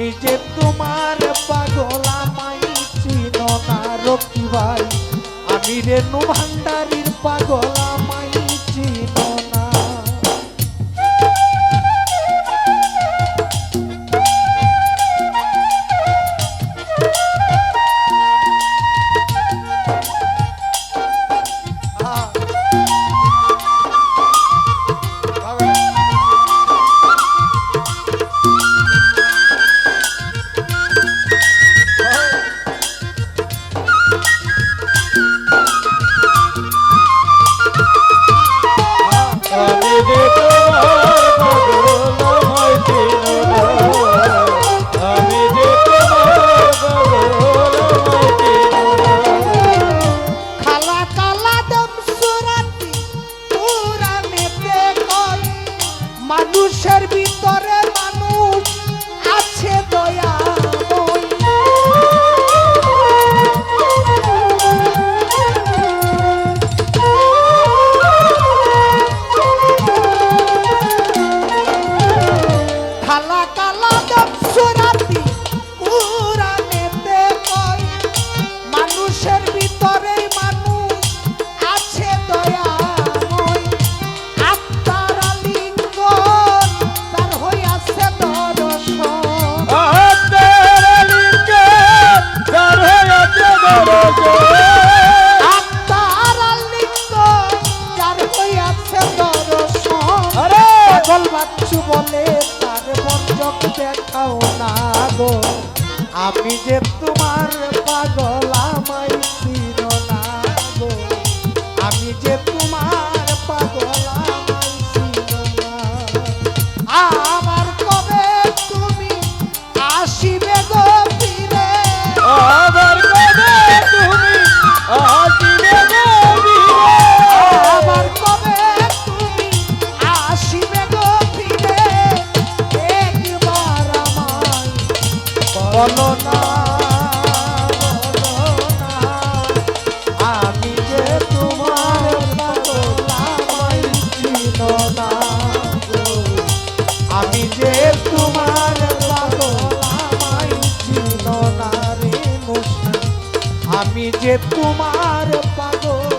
আমি যে তোমার পাগল আমায় চিনো না রক্তি ভাই। আমি রেনু ভান্ডারির পাগল পাচ্ছ বলে তার বঞ্চক দেখাও না গো। আমি যে তোমার আমি যে তোমার পাগল